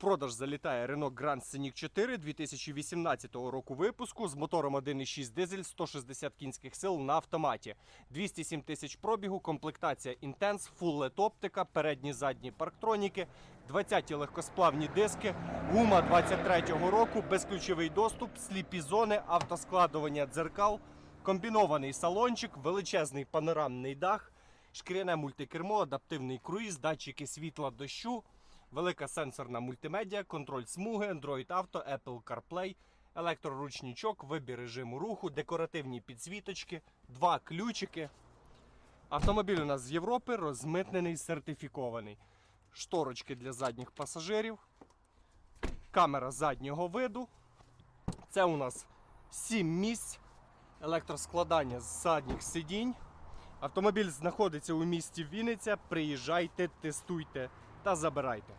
продаж залітає Renault Grand Scenic 4 2018 року випуску з мотором 1.6 дизель 160 кінських сил на автоматі. 207 тисяч пробігу, комплектація Intense, LED оптика, передні задні парктроніки, 20 легкосплавні диски, гума 23-го року, безключовий доступ, сліпі зони, автоскладування дзеркал, комбінований салончик, величезний панорамний дах, шкіряне мультикермо, адаптивний круїз, датчики світла дощу, велика сенсорна мультимедіа, контроль смуги, Android Auto, Apple CarPlay, електроручничок, вибір режиму руху, декоративні підсвіточки, два ключики. Автомобіль у нас з Європи, розмитнений, сертифікований. Шторочки для задніх пасажирів, камера заднього виду. Це у нас 7 місць, електроскладання з задніх сидінь. Автомобіль знаходиться у місті Вінниця. Приїжджайте, тестуйте та забирайте.